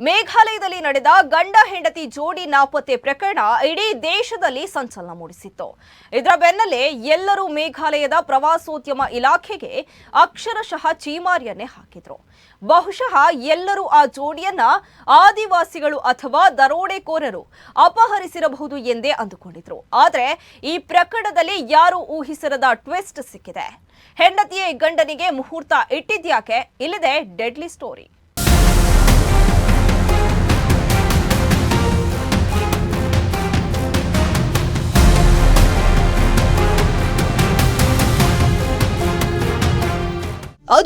ಮೇಘಾಲಯದಲ್ಲಿ ನಡೆದ ಗಂಡ ಹೆಂಡತಿ ಜೋಡಿ ನಾಪತ್ತೆ ಪ್ರಕರಣ ಇಡೀ ದೇಶದಲ್ಲಿ ಸಂಚಲನ ಮೂಡಿಸಿತ್ತು. ಇದರ ಬೆನ್ನಲ್ಲೇ ಎಲ್ಲರೂ ಮೇಘಾಲಯದ ಪ್ರವಾಸೋದ್ಯಮ ಇಲಾಖೆಗೆ ಅಕ್ಷರಶಃ ಚೀಮಾರಿಯನ್ನೇ ಹಾಕಿದ್ರು. ಬಹುಶಃ ಎಲ್ಲರೂ ಆ ಜೋಡಿಯನ್ನ ಆದಿವಾಸಿಗಳು ಅಥವಾ ದರೋಡೆಕೋರರು ಅಪಹರಿಸಿರಬಹುದು ಎಂದೇ ಅಂದುಕೊಂಡಿದ್ರು. ಆದರೆ ಈ ಪ್ರಕರಣದಲ್ಲಿ ಯಾರು ಊಹಿಸಿರದ ಟ್ವಿಸ್ಟ್ ಸಿಕ್ಕಿದೆ. ಹೆಂಡತಿಯೇ ಗಂಡನಿಗೆ ಮುಹೂರ್ತ ಇಟ್ಟಿದ್ಯಾಕೆ? ಇಲ್ಲದೆ ಡೆಡ್ಲಿ ಸ್ಟೋರಿ.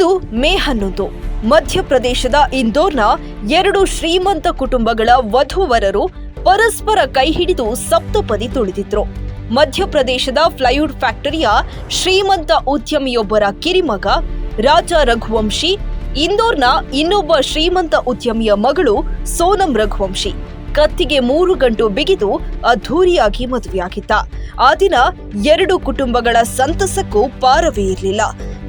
ಅದು ಮೇ ಹನ್ನೊಂದು. ಮಧ್ಯಪ್ರದೇಶದ ಇಂದೋರ್ನ ಎರಡು ಶ್ರೀಮಂತ ಕುಟುಂಬಗಳ ವಧುವರರು ಪರಸ್ಪರ ಕೈ ಹಿಡಿದು ಸಪ್ತಪದಿ ತುಳಿದಿದ್ರು. ಮಧ್ಯಪ್ರದೇಶದ ಫ್ಲೈವುಡ್ ಫ್ಯಾಕ್ಟರಿಯ ಶ್ರೀಮಂತ ಉದ್ಯಮಿಯೊಬ್ಬರ ಕಿರಿಮಗ ರಾಜ ರಘುವಂಶಿ, ಇಂದೋರ್ನ ಇನ್ನೊಬ್ಬ ಶ್ರೀಮಂತ ಉದ್ಯಮಿಯ ಮಗಳು ಸೋನಂ ರಘುವಂಶಿ. ಕತ್ತಿಗೆ ಮೂರು ಗಂಟು ಬಿಗಿದು ಅದ್ಧೂರಿಯಾಗಿ ಮದುವೆಯಾಗಿದ್ದ. ಆ ದಿನ ಎರಡು ಕುಟುಂಬಗಳ ಸಂತಸಕ್ಕೂ ಪಾರವೇ ಇರಲಿಲ್ಲ.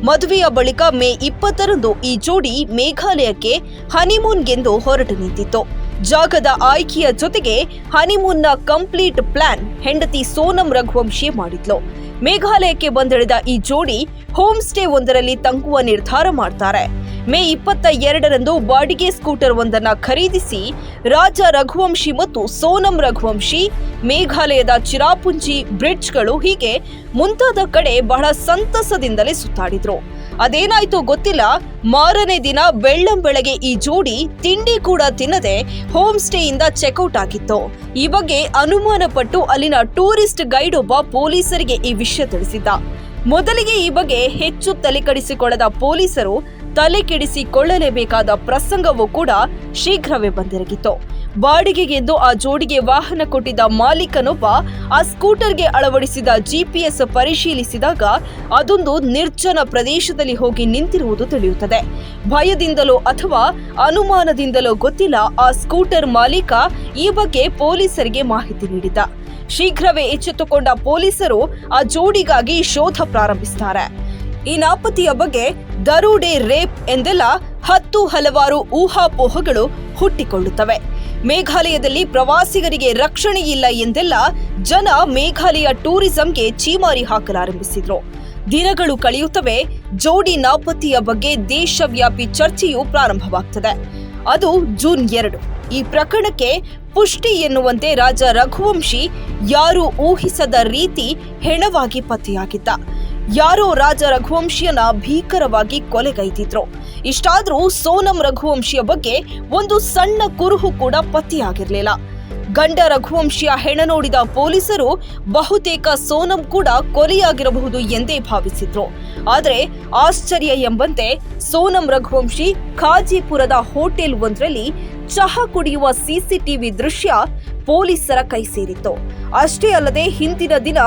ಮದುವೆಯ ಬಳಿಕ ಮೇ ಇಪ್ಪತ್ತರಂದು ಈ ಜೋಡಿ ಮೇಘಾಲಯಕ್ಕೆ ಹನಿಮೂನ್ಗೆಂದು ಹೊರಟು ನಿಂತಿತ್ತು. ಜಾಗದ ಆಯ್ಕೆಯ ಜೊತೆಗೆ ಹನಿಮೂನ್ನ ಕಂಪ್ಲೀಟ್ ಪ್ಲಾನ್ ಹೆಂಡತಿ ಸೋನಂ ರಘುವಂಶಿ ಮಾಡಿದ್ಲು. ಮೇಘಾಲಯಕ್ಕೆ ಬಂದಿಳಿದ ಈ ಜೋಡಿ ಹೋಮ್ ಸ್ಟೇ ಒಂದರಲ್ಲಿ ತಂಗುವ ನಿರ್ಧಾರ ಮಾಡ್ತಾರೆ. ಮೇ ಇಪ್ಪತ್ತ ಎರಡರಂದು ಬಾಡಿಗೆ ಸ್ಕೂಟರ್ ಒಂದನ್ನ ಖರೀದಿಸಿ ರಾಜ ರಘುವಂಶಿ ಮತ್ತು ಸೋನಂ ರಘುವಂಶಿ, ಮೇಘಾಲಯದ ಚಿರಾಪುಂಜಿ ಬ್ರಿಡ್ಜ್ಗಳು ಹೀಗೆ ಮುಂತಾದ ಕಡೆ ಬಹಳ ಸಂತಸದಿಂದಲೇ ಸುತ್ತಾಡಿದ್ರು. ಅದೇನಾಯ್ತು ಗೊತ್ತಿಲ್ಲ. ಮಾರನೇ ದಿನ ಬೆಳ್ಳಂ ಬೆಳಗ್ಗೆ ಈ ಜೋಡಿ ತಿಂಡಿ ಕೂಡ ತಿನ್ನದೆ ಹೋಮ್ ಸ್ಟೇಯಿಂದ ಚೆಕ್ಔಟ್ ಆಗಿತ್ತು. ಈ ಬಗ್ಗೆ ಅನುಮಾನ ಪಟ್ಟು ಅಲ್ಲಿನ ಟೂರಿಸ್ಟ್ ಗೈಡ್ ಒಬ್ಬ ಪೊಲೀಸರಿಗೆ ಈ ವಿಷಯ ತಿಳಿಸಿದ್ದ. ಮೊದಲಿಗೆ ಈ ಬಗ್ಗೆ ಹೆಚ್ಚು ತಲೆಕೆಡಿಸಿಕೊಳ್ಳದ ಪೊಲೀಸರು ತಲೆ ಕೆಡಿಸಿಕೊಳ್ಳಲೇಬೇಕಾದ ಪ್ರಸಂಗವೂ ಕೂಡ ಶೀಘ್ರವೇ ಬಂದೆರಗಿತ್ತು. ಬಾಡಿಗೆಗೆಂದು ಆ ಜೋಡಿಗೆ ವಾಹನ ಕೊಟ್ಟಿದ್ದ ಮಾಲೀಕನೊಬ್ಬ ಆ ಸ್ಕೂಟರ್ಗೆ ಅಳವಡಿಸಿದ ಜಿಪಿಎಸ್ ಪರಿಶೀಲಿಸಿದಾಗ ಅದೊಂದು ನಿರ್ಜನ ಪ್ರದೇಶದಲ್ಲಿ ಹೋಗಿ ನಿಂತಿರುವುದು ತಿಳಿಯುತ್ತದೆ. ಭಯದಿಂದಲೋ ಅಥವಾ ಅನುಮಾನದಿಂದಲೋ ಗೊತ್ತಿಲ್ಲ ಆ ಸ್ಕೂಟರ್ ಮಾಲೀಕ ಈ ಬಗ್ಗೆ ಪೊಲೀಸರಿಗೆ ಮಾಹಿತಿ ನೀಡಿದ್ದ. ಶೀಘ್ರವೇ ಎಚ್ಚೆತ್ತುಕೊಂಡ ಪೊಲೀಸರು ಆ ಜೋಡಿಗಾಗಿ ಶೋಧ ಪ್ರಾರಂಭಿಸುತ್ತಾರೆ ಈ ನಾಪತಿಯ ಬಗ್ಗೆ ದರೋಡೆ ರೇಪ್ ಎಂದೆಲ್ಲ ಹತ್ತು ಹಲವಾರು ಊಹಾಪೋಹಗಳು ಹುಟ್ಟಿಕೊಳ್ಳುತ್ತವೆ. ಮೇಘಾಲಯದಲ್ಲಿ ಪ್ರವಾಸಿಗರಿಗೆ ರಕ್ಷಣೆ ಇಲ್ಲ ಎಂದೆಲ್ಲ ಜನ ಮೇಘಾಲಯ ಟೂರಿಸಂಗೆ ಚೀಮಾರಿ ಹಾಕಲಾರಂಭಿಸಿದ್ರು. ದಿನಗಳು ಕಳೆಯುತ್ತವೆ, ಜೋಡಿ ನಾಪತ್ತೆಯ ಬಗ್ಗೆ ದೇಶವ್ಯಾಪಿ ಚರ್ಚೆಯು ಪ್ರಾರಂಭವಾಗ್ತದೆ. ಅದು ಜೂನ್ ಎರಡು. ಈ ಪ್ರಕರಣಕ್ಕೆ ಪುಷ್ಟಿ ಎನ್ನುವಂತೆ ರಾಜ ರಘುವಂಶಿ ಯಾರು ಊಹಿಸದ ರೀತಿ ಹೆಣವಾಗಿ ಪತ್ತೆಯಾಗಿದ್ದ. ಯಾರೋ ರಾಜ ರಘುವಂಶಿಯನ್ನ ಭೀಕರವಾಗಿ ಕೊಲೆಗೈದಿದ್ರು. ಇಷ್ಟಾದ್ರೂ ಸೋನಂ ರಘುವಂಶಿಯ ಬಗ್ಗೆ ಒಂದು ಸಣ್ಣ ಕುರುಹು ಕೂಡ ಪತ್ತೆಯಾಗಿರಲಿಲ್ಲ. ಗಂಡ ರಘುವಂಶಿಯ ಹೆಣ ನೋಡಿದ ಪೊಲೀಸರು ಬಹುತೇಕ ಸೋನಂ ಕೂಡ ಕೊಲೆಯಾಗಿರಬಹುದು ಎಂದೇ ಭಾವಿಸಿದ್ರು. ಆದರೆ ಆಶ್ಚರ್ಯ ಎಂಬಂತೆ ಸೋನಂ ರಘುವಂಶಿ ಖಾಜಿಪುರದ ಹೋಟೆಲ್ ಒಂದರಲ್ಲಿ ಚಹಾ ಕುಡಿಯುವ ಸಿಸಿಟಿವಿ ದೃಶ್ಯ ಪೊಲೀಸರ ಕೈ ಸೇರಿತ್ತು. ಅಷ್ಟೇ ಅಲ್ಲದೆ ಹಿಂದಿನ ದಿನ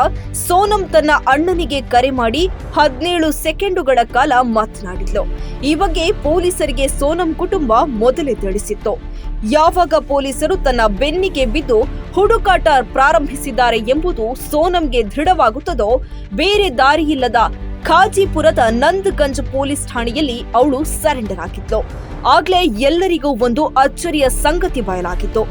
ಸೋನಂ ತನ್ನ ಅಣ್ಣನಿಗೆ ಕರೆ ಮಾಡಿ ಹದಿನೇಳು ಸೆಕೆಂಡುಗಳ ಕಾಲ ಮಾತನಾಡಿದ್ಲು. ಈ ಬಗ್ಗೆ ಪೊಲೀಸರಿಗೆ ಸೋನಂ ಕುಟುಂಬ ಮೊದಲೇ ತಿಳಿಸಿತ್ತು. ಯಾವಾಗ ಪೊಲೀಸರು ತನ್ನ ಬೆನ್ನಿಗೆ ಬಿದ್ದು ಹುಡುಕಾಟ ಪ್ರಾರಂಭಿಸಿದ್ದಾರೆ ಎಂಬುದು ಸೋನಂಗೆ ದೃಢವಾಗುತ್ತದೋ, ಬೇರೆ ದಾರಿಯಿಲ್ಲದ ಖಾಜಿಪುರದ ನಂದ್ಗಂಜ್ ಪೊಲೀಸ್ ಠಾಣೆಯಲ್ಲಿ ಅವಳು ಸರೆಂಡರ್ ಆಗಿದ್ಲು ಆಗ್ಲೇ ಎಲ್ಲರಿಗೂ ಒಂದು ಅಚ್ಚರಿಯ ಸಂಗತಿ ಬಯಲಾಗಿತ್ತು.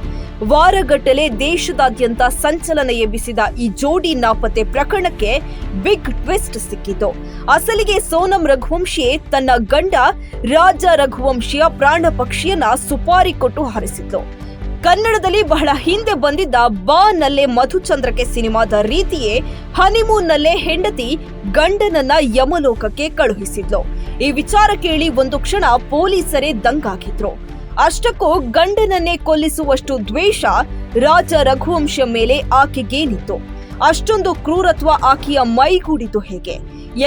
ವಾರಗಟ್ಟಲೆ ದೇಶದಾದ್ಯಂತ ಸಂಚಲನ ಎಬ್ಬಿಸಿದ ಈ ಜೋಡಿ ನಾಪತ್ತೆ ಪ್ರಕರಣಕ್ಕೆ ಬಿಗ್ ಟ್ವಿಸ್ಟ್ ಸಿಕ್ಕಿತು. ಅಸಲಿಗೆ ಸೋನಂ ರಘುವಂಶಿಯೇ ತನ್ನ ಗಂಡ ರಾಜ ರಘುವಂಶಿಯ ಪ್ರಾಣ ಪಕ್ಷಿಯನ್ನ ಸುಪಾರಿ ಕೊಟ್ಟು ಹರಿಸಿದ್ಲು ಕನ್ನಡದಲ್ಲಿ ಬಹಳ ಹಿಂದೆ ಬಂದಿದ್ದ ಬಾ ನಲ್ಲೇ ಮಧುಚಂದ್ರಕ್ಕೆ ಸಿನಿಮಾದ ರೀತಿಯೇ ಹನಿಮೂನ್ ನಲ್ಲೇ ಹೆಂಡತಿ ಗಂಡನನ್ನ ಯಮಲೋಕಕ್ಕೆ ಕಳುಹಿಸಿದ್ಲು. ಈ ವಿಚಾರ ಕೇಳಿ ಒಂದು ಕ್ಷಣ ಪೊಲೀಸರೇ ದಂಗಾಗಿದ್ರು. ಅಷ್ಟಕ್ಕೂ ಗಂಡನನ್ನೇ ಕೊಲ್ಲಿಸುವಷ್ಟು ದ್ವೇಷ ರಾಜ ರಘುವಂಶ ಮೇಲೆ ಆಕೆಗೇನಿತ್ತು? ಅಷ್ಟೊಂದು ಕ್ರೂರತ್ವ ಆಕೆಯ ಮೈಗೂಡಿತು ಹೇಗೆ?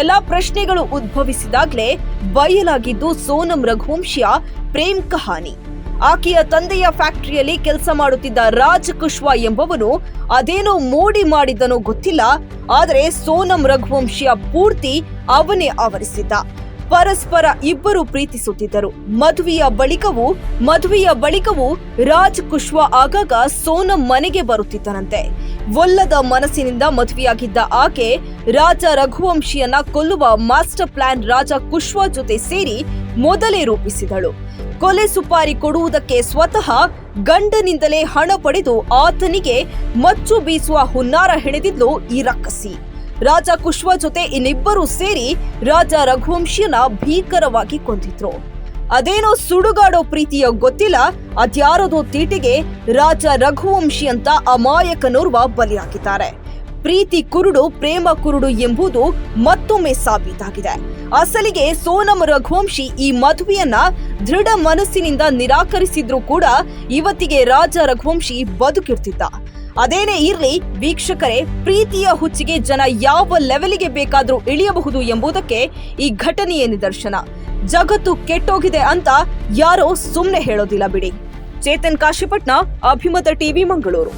ಎಲ್ಲ ಪ್ರಶ್ನೆಗಳು ಉದ್ಭವಿಸಿದಾಗಲೇ ಬಯಲಾಗಿದ್ದು ಸೋನಂ ರಘುವಂಶಿಯ ಪ್ರೇಮ್ ಕಹಾನಿ. ಆಕೆಯ ತಂದೆಯ ಫ್ಯಾಕ್ಟರಿಯಲ್ಲಿ ಕೆಲಸ ಮಾಡುತ್ತಿದ್ದ ರಾಜ್ ಕುಶ್ವಾ ಎಂಬವನು ಅದೇನೋ ಮೋಡಿ ಮಾಡಿದನೋ ಗೊತ್ತಿಲ್ಲ, ಆದರೆ ಸೋನಂ ರಘುವಂಶಿಯ ಪೂರ್ತಿ ಅವನೇ ಆವರಿಸಿದ್ದ. ಪರಸ್ಪರ ಇಬ್ಬರು ಪ್ರೀತಿಸುತ್ತಿದ್ದರು. ಮದುವೆಯ ಬಳಿಕವೂ ಮದುವೆಯ ಬಳಿಕವೂ ರಾಜ್ ಕುಶ್ವಾ ಆಗಾಗ ಸೋನಂ ಮನೆಗೆ ಬರುತ್ತಿದ್ದನಂತೆ. ಒಲ್ಲದ ಮನಸ್ಸಿನಿಂದ ಮದುವೆಯಾಗಿದ್ದ ಆಕೆ ರಾಜ ರಘುವಂಶಿಯನ್ನ ಕೊಲ್ಲುವ ಮಾಸ್ಟರ್ ಪ್ಲಾನ್ ರಾಜ ಕುಶ್ವಾ ಜೊತೆ ಸೇರಿ ಮೊದಲೇ ರೂಪಿಸಿದಳು. ಕೊಲೆ ಸುಪಾರಿ ಕೊಡುವುದಕ್ಕೆ ಸ್ವತಃ ಗಂಡನಿಂದಲೇ ಹಣ ಪಡೆದು ಆತನಿಗೆ ಮಚ್ಚು ಬೀಸುವ ಹುನ್ನಾರ ಹೆಣೆದಿದ್ಲು ಈ ರಕ್ಕಸಿ. ರಾಜ ಕುಶ್ವ ಜೊತೆ ಇನ್ನಿಬ್ಬರು ಸೇರಿ ರಾಜ ರಘುವಂಶಿಯನ್ನ ಭೀಕರವಾಗಿ ಕೊಂದಿದ್ರು. ಅದೇನೋ ಸುಡುಗಾಡೋ ಪ್ರೀತಿಯ ಗೊತ್ತಿಲ್ಲ, ಅದ್ಯಾರದೋ ತೀಟಿಗೆ ರಾಜ ರಘುವಂಶಿ ಅಂತ ಅಮಾಯಕನೋರ್ವ ಬಲಿಯಾಗಿದ್ದಾರೆ. ಪ್ರೀತಿ ಕುರುಡು, ಪ್ರೇಮ ಕುರುಡು ಎಂಬುದು ಮತ್ತೊಮ್ಮೆ ಸಾಬೀತಾಗಿದೆ. ಅಸಲಿಗೆ ಸೋನಂ ರಘುವಂಶಿ ಈ ಮದುವೆಯನ್ನ ದೃಢ ಮನಸ್ಸಿನಿಂದ ನಿರಾಕರಿಸಿದ್ರು ಕೂಡ ಇವತ್ತಿಗೆ ರಾಜ ರಘುವಂಶಿ ಬದುಕಿರ್ತಿದ್ದ. ಅದೇನೇ ಇರಲಿ, ವೀಕ್ಷಕರೇ, ಪ್ರೀತಿಯ ಹುಚ್ಚಿಗೆ ಜನ ಯಾವ ಲೆವೆಲ್ಗೆ ಬೇಕಾದರೂ ಇಳಿಯಬಹುದು ಎಂಬುದಕ್ಕೆ ಈ ಘಟನೆಯ ನಿದರ್ಶನ. ಜಗತ್ತು ಕೆಟ್ಟೋಗಿದೆ ಅಂತ ಯಾರೋ ಸುಮ್ಮನೆ ಹೇಳೋದಿಲ್ಲ ಬಿಡಿ. ಚೇತನ್ ಕಾಶಿಪಟ್ನ ಅಭಿಮತ ಟಿವಿ ಮಂಗಳೂರು.